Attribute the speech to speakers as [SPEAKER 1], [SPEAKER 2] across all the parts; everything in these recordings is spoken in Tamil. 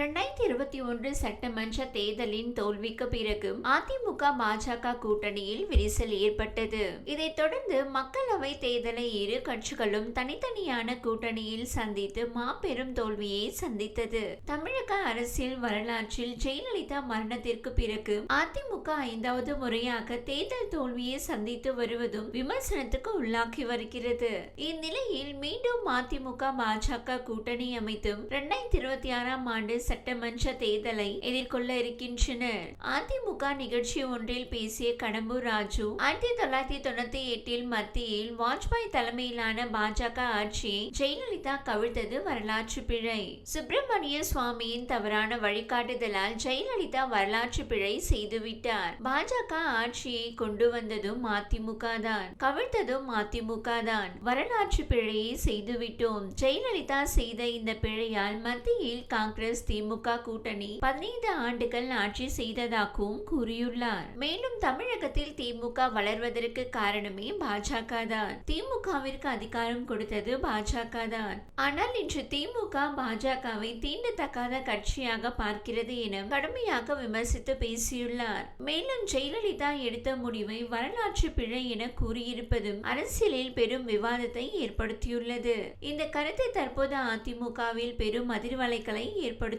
[SPEAKER 1] ரெண்டாயிரத்தி இருபத்தி ஒன்று சட்டமன்ற தேர்தலின் தோல்விக்கு பிறகு அதிமுக பாஜக கூட்டணியில் விரிசல் ஏற்பட்டது. இதைத் தொடர்ந்து மக்களவை தேர்தலை இரு கட்சிகளும் தனித்தனியான கூட்டணியில் சந்தித்து மாபெரும் தோல்வியை சந்தித்தது. தமிழக அரசியல் வரலாற்றில் ஜெயலலிதா மரணத்திற்கு பிறகு அதிமுக ஐந்தாவது முறையாக தேர்தல் தோல்வியை சந்தித்து வருவதும் விமர்சனத்துக்கு உள்ளாக்கி வருகிறது. இந்நிலையில் மீண்டும் அதிமுக பாஜக கூட்டணி அமைத்தும் இரண்டாயிரத்தி இருபத்தி ஆறாம் ஆண்டு சட்டமன்ற தேர்தலை எதிர்கொள்ள இருக்கின்றனர். அதிமுக நிகழ்ச்சி ஒன்றில் பேசிய கடம்பூர் ராஜு ஆயிரத்தி தொள்ளாயிரத்தி தொண்ணூத்தி எட்டில் மத்தியில் வாஜ்பாய் தலைமையிலான பாஜக ஆட்சியை ஜெயலலிதா கவிழ்த்தது வரலாற்று பிழை. சுப்பிரமணிய சுவாமியின் தவறான வழிகாட்டுதலால் ஜெயலலிதா வரலாற்று பிழை செய்துவிட்டார். பாஜக ஆட்சியை கொண்டு வந்ததும் அதிமுக தான் கவிழ்த்ததும் அதிமுக தான். வரலாற்று பிழையை செய்துவிட்டோம். ஜெயலலிதா செய்த இந்த பிழையால் மத்தியில் காங்கிரஸ் திமுக கூட்டணி பதினைந்து ஆண்டுகள் ஆட்சி செய்ததாகவும் கூறியுள்ளார். மேலும் தமிழகத்தில் திமுக வளர்வதற்கு காரணமே பாஜக தான். திமுகவிற்கு அதிகாரம் கொடுத்தது பாஜக தான். ஆனால் இன்று திமுக பாஜகவை தீண்டத்தக்காத கட்சியாக பார்க்கிறது என கடுமையாக விமர்சித்து பேசியுள்ளார். மேலும் ஜெயலலிதா எடுத்த முடிவை வரலாற்று பிழை என கூறியிருப்பதும் அரசியலில் பெரும் விவாதத்தை ஏற்படுத்தியுள்ளது. இந்த கருத்து தற்போது அதிமுகவில் பெரும் அதிர்வலைகளை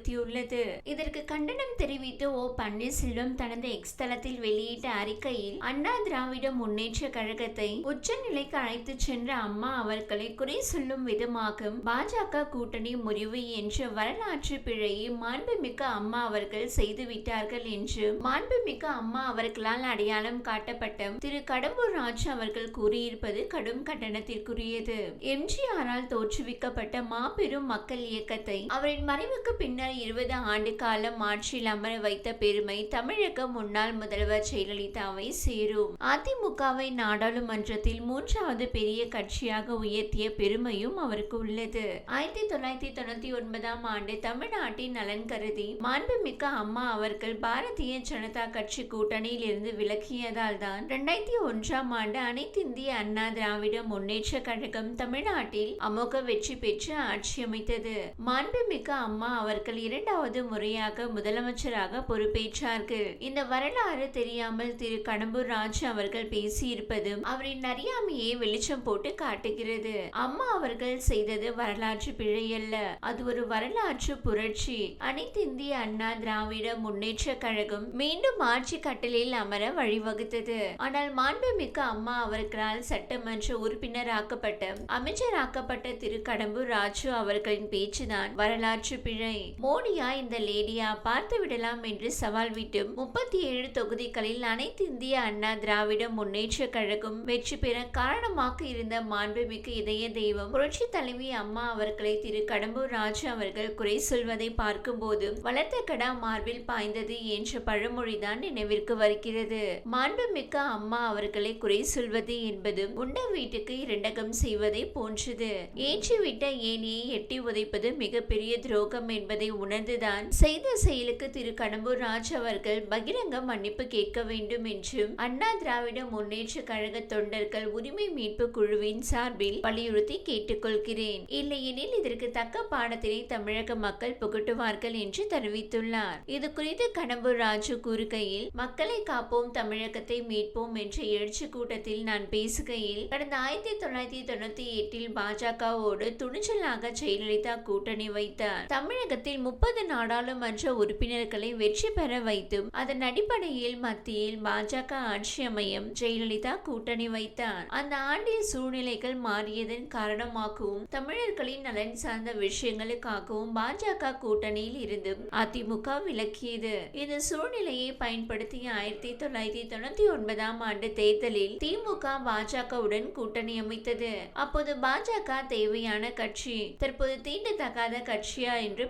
[SPEAKER 1] வலியுறுத்தியுள்ளது இதற்கு கண்டனம் தெரிவித்து ஓ பன்னீர்செல்வம் தனது எக்ஸ் தளத்தில் வெளியிட்ட அறிக்கையில் அண்ணா திராவிட முன்னேற்ற கழகத்தை உச்சநிலைக்கு அழைத்து சென்ற அம்மா அவர்களை குறை சொல்லும் விதமாகும் பாஜக கூட்டணி முறிவு என்ற வரலாற்று பிழையை மாண்புமிக்க அம்மா அவர்கள் செய்துவிட்டார்கள் என்று மாண்புமிக்க அம்மா அவர்களால் அடையாளம் காட்டப்பட்ட திரு கடம்பூர் ராஜ் அவர்கள் கூறியிருப்பது கடும் கண்டனத்திற்குரியது. எம்ஜிஆரால் தோற்றுவிக்கப்பட்ட மாபெரும் மக்கள் இயக்கத்தை அவரின் மறைவுக்கு பின்னர் இருபது ஆண்டு காலம் ஆட்சியில் அமர வைத்த பெருமை தமிழக முன்னாள் முதல்வர் ஜெயலலிதாவை சேரும். அதிமுகவை நாடாளுமன்றத்தில் மூன்றாவது பெரிய கட்சியாக உயர்த்திய பெருமையும் அவருக்கு உள்ளது. ஆயிரத்தி தொள்ளாயிரத்தி தொண்ணூத்தி ஒன்பதாம் ஆண்டு தமிழ்நாட்டின் நலன் கருதி மாண்புமிக்க அம்மா அவர்கள் பாரதிய ஜனதா கட்சி கூட்டணியில் இருந்து விலகியதால் தான் இரண்டாயிரத்தி ஒன்றாம் ஆண்டு அனைத்து இந்திய அண்ணா திராவிட முன்னேற்ற கழகம் தமிழ்நாட்டில் அமோக வெற்றி பெற்று ஆட்சி அமைத்தது. மாண்புமிக்க அம்மா அவர்கள் இரண்டாவது முறையாக முதலமைச்சராக பொறுப்பேற்றார்கள் இந்த வரலாறு தெரியாமல் திரு கடம்பூர் ராஜ் அவர்கள் பேசியிருப்பதும் அவரின் அறியாமையை வெளிச்சம் போட்டு காட்டுகிறது. அம்மா அவர்கள் செய்தது வரலாற்று பிழை அல்ல. அது ஒரு வரலாற்று புரட்சி. அனைத்து இந்திய அண்ணா திராவிட முன்னேற்ற கழகம் மீண்டும் ஆட்சி கட்டலில் அமர வழிவகுத்தது. ஆனால் மாண்புமிக்க அம்மா அவர்களால் சட்டமன்ற உறுப்பினராக்கப்பட்ட அமைச்சராக்கப்பட்ட திரு கடம்பூர் ராஜு அவர்களின் பேச்சுதான் வரலாற்று பிழை. மோடியா இந்த லேடியா பார்த்து விடலாம் என்று சவால் விட்டு முப்பத்தி ஏழு தொகுதிகளில் அனைத்து இந்திய அண்ணா திராவிட முன்னேற்ற கழகம் வெற்றி பெற காரணமாக இருந்த மாண்புமிகு இதய தெய்வம் புரட்சி தலைவி அம்மா அவர்களை திரு கடம்பூர் ராஜு அவர்கள் குறை சொல்வதை பார்க்கும்போது வளர்த்த கடா மார்பில் பாய்ந்தது என்ற பழமொழிதான் நினைவிற்கு வருகிறது. மாண்புமிக்க அம்மா அவர்களை குறை சொல்வது என்பது உண்ட வீட்டுக்கு இரண்டகம் செய்வதை போன்றது. ஏற்றிவிட்ட ஏனியை எட்டி உதைப்பது மிகப்பெரிய துரோகம் என்பதை உணர்ந்துதான் செய்த செயலுக்கு திரு கடம்பூர் ராஜ் அவர்கள் பகிரங்க மன்னிப்பு கேட்க வேண்டும் என்றும் அண்ணா திராவிட முன்னேற்ற கழக தொண்டர்கள் உரிமை மீட்பு குழுவின் சார்பில் வலியுறுத்தி கேட்டுக்கொள்கிறேன். இல்லையெனில் இதற்கு தக்க பாடத்தினை தமிழக மக்கள் புகட்டுவார்கள் என்று தெரிவித்துள்ளார். இது குறித்து கடம்பூர் ராஜு கூறுகையில் மக்களை காப்போம் தமிழகத்தை மீட்போம் என்ற எழுச்சி கூட்டத்தில் நான் பேசுகையில் கடந்த ஆயிரத்தி தொள்ளாயிரத்தி தொண்ணூத்தி எட்டில் பாஜகவோடு துணிச்சலாக ஜெயலலிதா கூட்டணி வைத்தார். தமிழகத்தில் முப்பது நாடாளுமன்ற உறுப்பினர்களை வெற்றி பெற வைத்தும் அதன் அடிப்படையில் மத்தியில் பாஜக ஆட்சி அமையம் ஜெயலலிதா கூட்டணி வைத்தார். அந்த ஆண்டில் சூழ்நிலைகள் மாறியதன் காரணமாகவும் தமிழர்களின் நலன் சார்ந்த விஷயங்களுக்காகவும் பாஜக கூட்டணியில் இருந்தும் அதிமுக விலக்கியது இந்த சூழ்நிலையை பயன்படுத்தி ஆயிரத்தி தொள்ளாயிரத்தி தொண்ணூத்தி ஒன்பதாம் ஆண்டு தேர்தலில் திமுக பாஜகவுடன் கூட்டணி அமைத்தது. அப்போது பாஜக தேவையான கட்சி தற்போது தீண்டத்தகாத கட்சியா என்று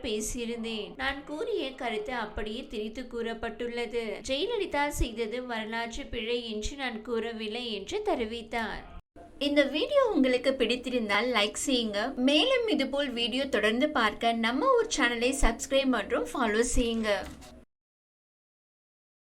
[SPEAKER 1] இருந்தேன் நான் கூறிய கருத்து அப்படியே திரித்து கூறப்பட்டுள்ளது. ஜெயலலிதா செய்தது வரலாற்று பிழை என்று நான் கூறவில்லை என்று தெரிவித்தார். இந்த வீடியோ உங்களுக்கு பிடித்திருந்தால் லைக் செய்யுங்க. மேலும் இதுபோல் வீடியோ தொடர்ந்து பார்க்க நம்ம ஒரு சேனலை சப்ஸ்கிரைப் மற்றும் ஃபாலோ செய்யுங்க.